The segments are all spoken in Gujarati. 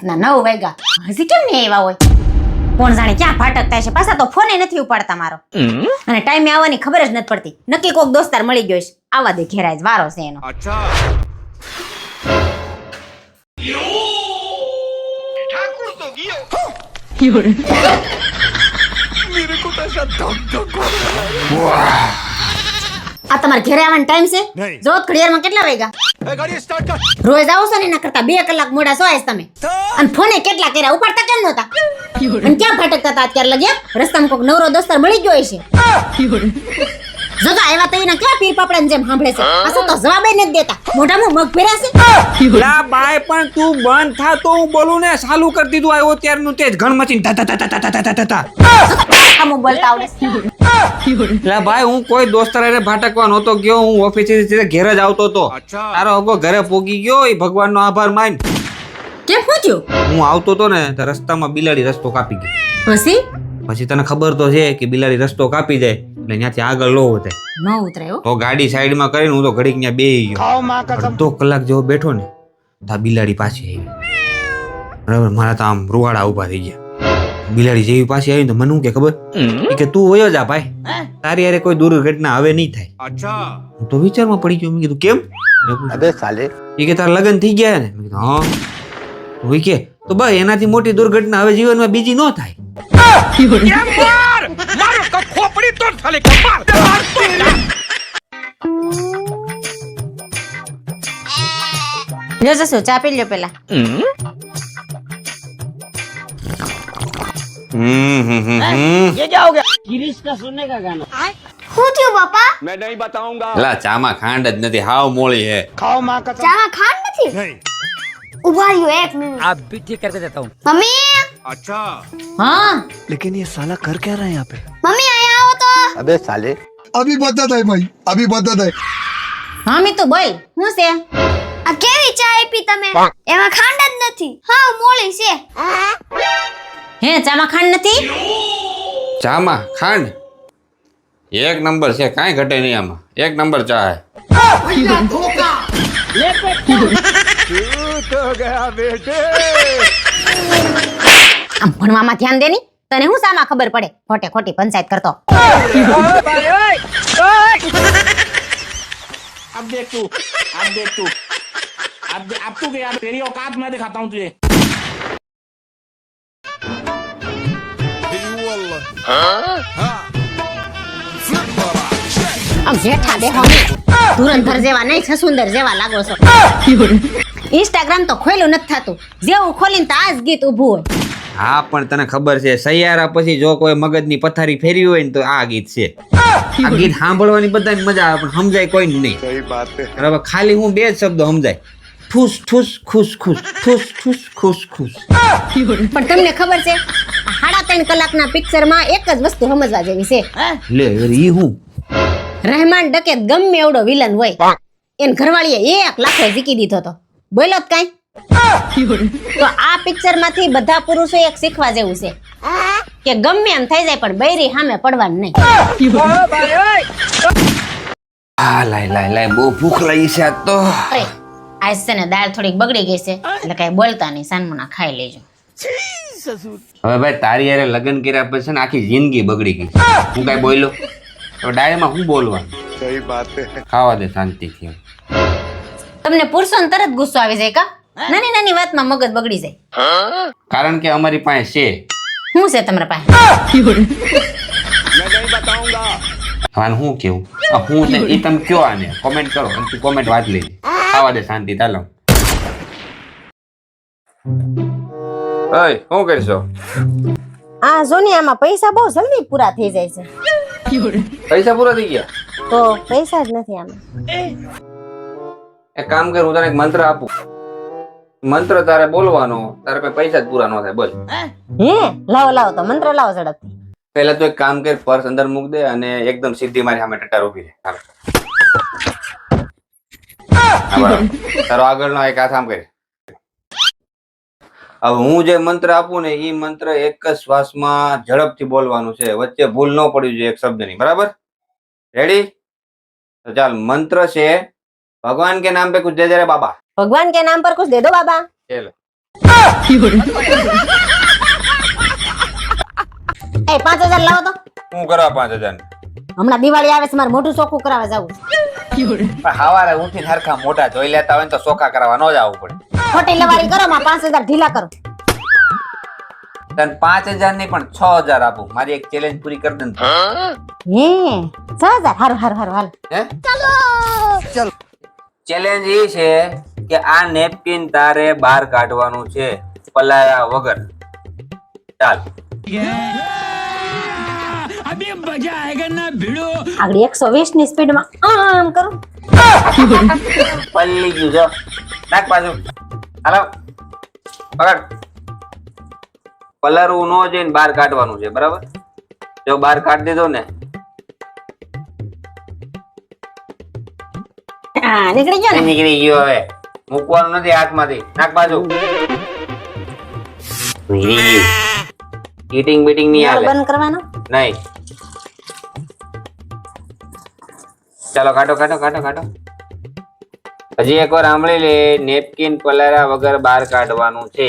રાતના નવ વાગ્યા હજી કેમ નહીં આવ્યા હોય? કોણ જાણે ક્યાં ફાટકતા છે? પાછા તો ફોને નથી ઉપાડતા મારો. અને ટાઈમે આવવાની ખબર જ નથી પડતી. નક્કી કોક દોસ્તાર મળી ગયો છે આવા દે ઘેરાય જ વારો છે એનો. આ તમારે ઘેરે આવવાનો ટાઈમ છે? જોત ઘડિયાળમાં કેટલા વાગ્યા? રોજ આવો છો ને એના કરતા બે કલાક મોડા છો આજ તમે. અને ફોને કેટલા કર્યા? ઉપાડતા કેમ નહોતા? અને ક્યાં ફાટકતા હતા? અત્યારે રસ્તામાં કોક નવરો દોસ્તાર મળી ગયો છે જો એવા આવ્યા કે પીર પાપડા જેમ સાંભળે છે? પાછો તો જવાબ નથી દેતા. મોઢામાં મગ ફેરાશે લા બાય પણ તું બંધ થા તો હું બોલું ને ચાલુ કરી દીધું આવ્યો ત્યારનું તે જ ઘણ મચીન તા તા તા તા તા તા તા તા. આમ બોલતા આવડે. લા ભાઈ હું કોઈ દોસ્તાર રે ભાટકવા નહોતો ગયો હું ઓફિસે સીધે ઘેર જ આવતો તો તારો હગો ઘરે પોગી ગયો એ ભગવાનનો આભાર માન. કેમ પૂછ્યું હું આવતો હતો ને રસ્તામાં બિલાડી રસ્તો કાપી ગઈ પછી? પછી તને ખબર તો છે કે બિલાડી રસ્તો કાપી જાય એટલે ત્યાંથી આગળ લો ઉતરે ન ઉતરાયો તો ગાડી સાઈડમાં કરીને હું તો ઘડીક ત્યાં બેહી ગયો. અડધો કલાક જેવો બેઠો ને તો બિલાડી પાછી આવી. બરાબર? મારા તો આમ રૂવાડા ઊભા થઈ ગયા. બિલાડી જેવી પાછી આવી તો મને શું કે ખબર? કે તું વયો જા ભાઈ. તારી યારે કોઈ દુર્ઘટના હવે નહીં થાય. હું તો વિચારમાં પડી ગયો મેં કીધું કેમ? અબે સાલે એ કે તારા લગન થઈ ગયા ને? હા. કે તો બસ એનાથી મોટી દુર્ઘટના હવે જીવનમાં બીજી ન થાય. લ્યો જશો ચા પી લ્યો પેલા. શું થયું ચામાં ખાંડ જ નથી હાવ મોળી હે. ચામાં ખાંડ નથી? ઉભા રહ્યો એક મિનિટ आप भी ठीक करके देता हूँ મમ્મી હા लेकिन ये साला कर क्या रहा है यहाँ पे મમ્મી અહીંયા આવો તો अबे साले अभी बदत है भाई अभी बदत है હા મીતુ બોલ શું છે આ કેવી ચા આપી તમે એમાં ખાંડ જ નથી હા મોળી છે હે ચામાં ખાંડ નથી ચામાં ખાંડ એક નંબર છે કાંઈ ઘટે નહીં આમાં એક નંબર ચા હે આમ ભણવામાં ધ્યાન દે ની તને શું સામાં ખબર પડે ખોટે ખોટી પંચાયત કરતો अब देख तू अब देख तू अब दे- अब तू गया तेरी औकात मैं दिखाता हूँ तुझे આમ જેઠા બેહો ધુરંધર જેવા નહીં છસુંદર જેવા લાગો છો. ઇન્સ્ટાગ્રામ તો ખોલ્યું નથી થતું. જેવું ખોલીને તો આ જ ગીત ઊભું હોય. હા પણ તને ખબર છે સૈયારા પછી જો કોઈ મગજની પથારી ફેરવી હોય ને તો આ ગીત છે. આ ગીત સાંભળવાની બધાને મજા આવે પણ સમજાય કોઈ નહીં. બરાબર ખાલી હું બે જ શબ્દો સમજાય. ઠૂસ ઠૂસ ખુશ ખુશ ઠૂસ ઠૂસ ખુશ ખુશ પણ તમને ખબર છે સાડા ત્રણ કલાકના પિક્ચરમાં એક જ વસ્તુ સમજવા જેવી છે. લે એ હું? રહેમાન ડકેત ગમે એવડો વિલન હોય. એને ઘરવાળીએ એક લાખો જીકી દીધો તો બોલો જ કાંઈ. તો આ પિક્ચરમાંથી બધા પુરુષો એક શીખવા જેવું છે. કે ગમે એમ થઈ જાય પણ બૈરી સામે પડવાનું નહીં. આ લાય લાય લાય બહુ ભૂખ લાગી છે આજ તો. અરે આજ છે ને દાળ થોડીક બગડી ગઈ છે. એટલે કઈ બોલતા નહીં સાનમુના ખાઈ લેજો. હવે ભાઈ તારી યારે લગ્ન કર્યા પછી આખી જિંદગી બગડી ગઈ હું કઈ બોલ્યો? હવે ડાયરીમાં હું બોલવાનું? સહી વાત ખાવા દે શાંતિથી તમને પુરુષો તરત ગુસ્સો આવી જાય કા? નાની નાની વાતમાં મગજ બગડી જાય. કારણ કે અમારી પાસે છે. શું છે તમારા પાસે? હવે હું કેવું? આ હું છે એ તમે કયો આને? કોમેન્ટ કરો અને તું કોમેન્ટ વાંચ લેજે ખાવા દે શાંતિ ચાલો. ઓય શું કરશો? આ જો ને આમાં પૈસા બહુ જલ્દી પૂરા થઈ જાય છે. પૈસા પૂરા થઈ ગયા? તો પૈસા જ નથી આમાં. એક કામ કર હું તને એક મંત્ર આપું. મંત્ર તારે બોલવાનો તારે કોઈ પૈસા જ પૂરા ન થાય બોલ. હે? લાવો લાવો તો મંત્ર લાવો ઝડપથી. પહેલા તો એક કામ કર પર્સ અંદર મૂક દે અને એકદમ સીધી મારી સામે ટટાર ઊભી રહે. તારો આગળનો એક હાથ આમ કરે. હવે હું જે મંત્ર આપું ને એ મંત્ર એક જ શ્વાસમાં ઝડપથી બોલવાનું છે. વચ્ચે ભૂલ ન પડવી જોઈએ એક શબ્દની. બરાબર? રેડી તો ચાલ મંત્ર છે ભગવાન કે નામ પે કુછ દે દે બાબા. ભગવાન કે નામ પર કુછ દે દો બાબા. ચલો. એ 5000 લાવો તો. કરવા પાંચ હજાર હમણાં દિવાળી આવે છે મારે મોટું ચોખ્ખું કરાવવા જવું પણ હવારે હરખા મોઢા જોઈ લેતા હોય ને તો સોખા કરવા ન જવું પડે. ખોટી લવારી કરો માં પાંચ હજાર ઢીલા કરો. તને પાંચ હજાર નહીં પણ છ હજાર આપું. મારી એક ચેલેન્જ પૂરી કરી દે ને હે? છ હજાર? હારું હારું હારું હાલ. હે? ચેલેન્જ એ છે કે આ નેપકિન તારે બહાર કાઢવાનું છે પલાયા વગર. ચાલ. આગળ એકસો વીસની સ્પીડમાં આમ કરો. પલ્લી ગયું જો નાખ પાછું. હાલો. પકડ પલરવું નો જઈને બહાર કાઢવાનું છે બરાબર? જો બહાર કાઢી દીધો ને. હા નીકળી ગયો ને? નીકળી ગયો હવે. મૂકવાનું નથી હાથમાંથી. નાખ બાજુ હીટિંગ બીટિંગ નહીં હાલે. બંધ કરવાનો? નહીં. ચાલો કાઢો કાઢો કાઢો કાઢો. હજી એકવાર સાંભળી લે નેપકિન પલારા વગર બહાર કાઢવાનું છે.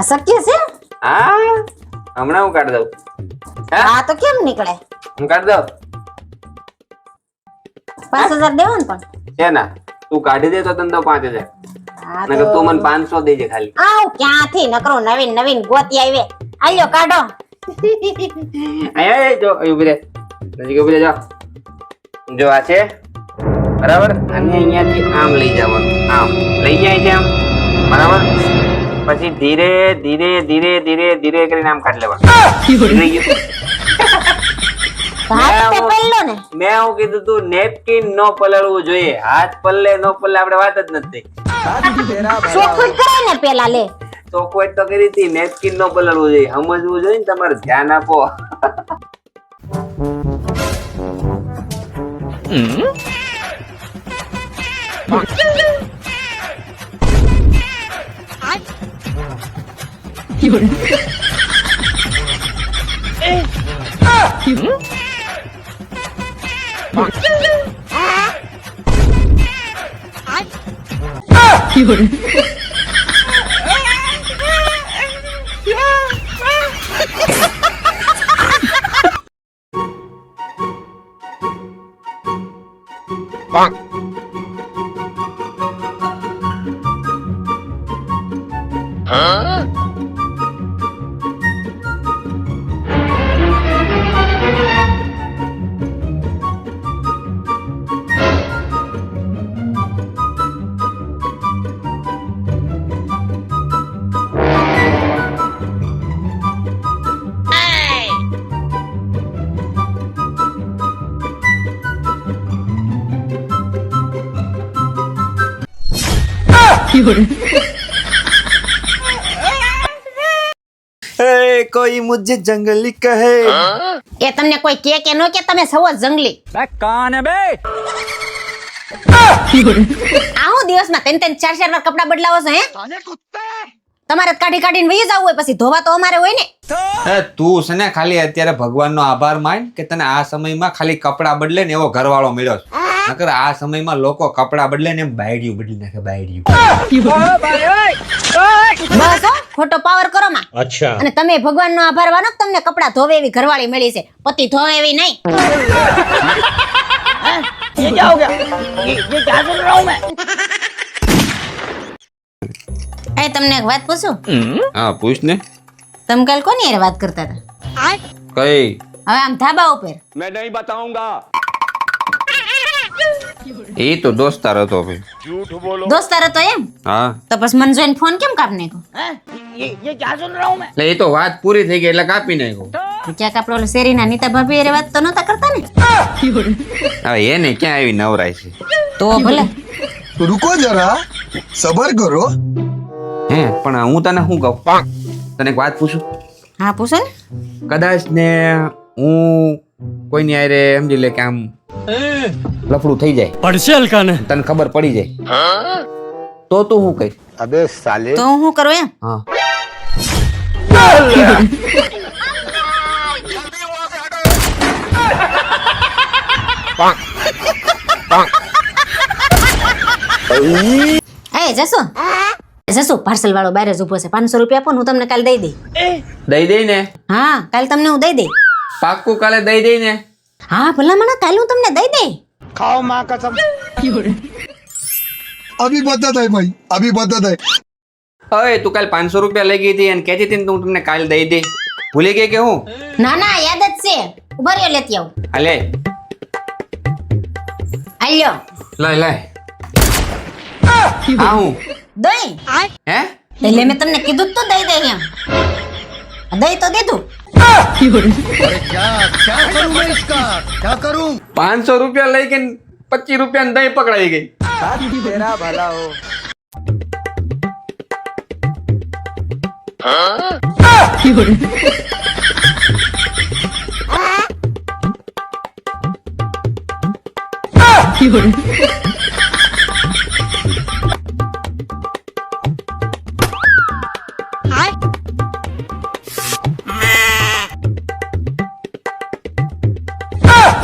અશક્ય છે? હા હમણાં હું કાઢ દઉં. હા? તો કેમ નીકળે? હું કાઢ દઉં. પાંચ હજાર દેવાનું પણ. છે ના તું કાઢી દે તો તને તો પાંચ હજાર. નકર તું મને પાંચસો દેજે ખાલી. આવ ક્યાંથી નકરો? નવીન નવીન ગોતી આવે આલ્યો કાઢો. આય, જો ઊભી રે નજીક ઊભી રહે જો. જો આ છે. બરાબર? અને અહીંયાથી આમ લઈ જવાનું. આમ. લઈ જાય છે આમ. બરાબર? પછી ધીરે ધીરે ધીરે ધીરે ધીરે કરીને આમ કાઢી લેવાનું. મેં હું કીધું તું નેપકિન નો પલળવું જોઈએ. હાથ પલ્લે નો પલ્લે આપણે વાત જ નથી ચોખ્ખું જ ને પેલા લે. ચોખવટ તો કરી હતી નેપકિન નો પલળવું જોઈએ સમજવું જોઈએ ને તમારે ધ્યાન આપો. 有人。棒。કોઈ મુજે જંગલી કહે. એ તમને કોઈ કે કે નો કે તમે સૌ જંગલી. બે કાન બે? આવું દિવસમાં ત્રણ ત્રણ ચાર ચાર વાર કપડા બદલાવો છો હે? તમારે જ કાઢી કાઢીને વહી જવું હોય પછી ધોવા તો અમારે હોય ને એ તું છે ને ખાલી અત્યારે ભગવાનનો આભાર માન કે તને આ સમયમાં ખાલી કપડા બદલે ને એવો ઘરવાળો મળ્યો છે નકર આ સમયમાં લોકો કપડા બદલે ને એમ બાયડિયું બદલી નાખે બાયડિયું બસ હો ખોટો પાવર કરો માં अच्छा અને તમે ભગવાનનો આભાર માનો કે તમને કપડા ધોવે એવી ઘરવાળી મળી છે પતિ ધોવે એવી નહીં એ તમને એક વાત પૂછું? હા પૂછ ને. તમે કાલ કોની યાર વાત કરતા હતા? કઈ? હવે આમ ધાબા ઉપર. મેં નહીં બતાઉંગા એ તો દોસ્તાર હતો ભઈ. જૂઠ બોલો. દોસ્તાર હતો એમ? હા. તો બસ મને જોઈને ફોન કેમ કાપને કો એ એ ક્યાં સુન રહા હું એ તો વાત પૂરી થઈ ગઈ એટલે કાપી નાખ્યો. ક્યાંક આપણો શેરીના નીતા ભાભી એ વાત તો નતા કરતા ને? હવે એને ક્યાં આવી નવરાય છે? તો ભલે. રૂકો જરા. સબર કરો. હે પણ હું તને શું કહું? તને એક વાત પૂછું? હા પૂછો. કદાચ ને હું કોઈની આરે સમજી લે કે આમ લફડું થઈ જાય. પડશે હલકાને. તને ખબર પડી જાય. તો તું શું કહીશ તો હું શું કરું એમ? હા. એ જશો જસુ પાર્સલ વાળો બહાર જ ઊભો છે. પાંચસો રૂપિયા આપો હું તમને કાલે દઈ દઈ. દઈ દઈ ને? હા કાલે તમને હું દઈ દઈ. પાક્કું કાલે દઈ દઈ ને? હા ભલા મને કાલે હું તમને દઈ દઈ. ખાઓ માં કસમ. અભી બધા થાય ભાઈ અભી બધા થાય હવે તું કાલ પાંચસો રૂપિયા લઈ ગઈ હતી અને કહેતી હતી હું તમને કાલે દઈ દે ભૂલી ગઈ કે હું? ના ના યાદ જ છે. ઊભા લેતી આવું. હાલે આલ્યો લઈ લઈ આ હું? દઈ હે એટલે મેં તમને કીધું જ તો દઈ દઈ એમ દઈ તો દીધું પાંચસો રૂપિયા લઈ ગઈ પચીસ રૂપિયા દહીં પકડાઈ ગઈ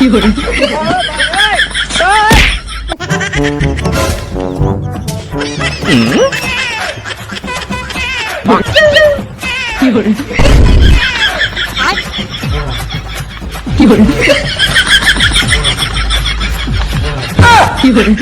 이거를. 이거를. 이거를. 이거를.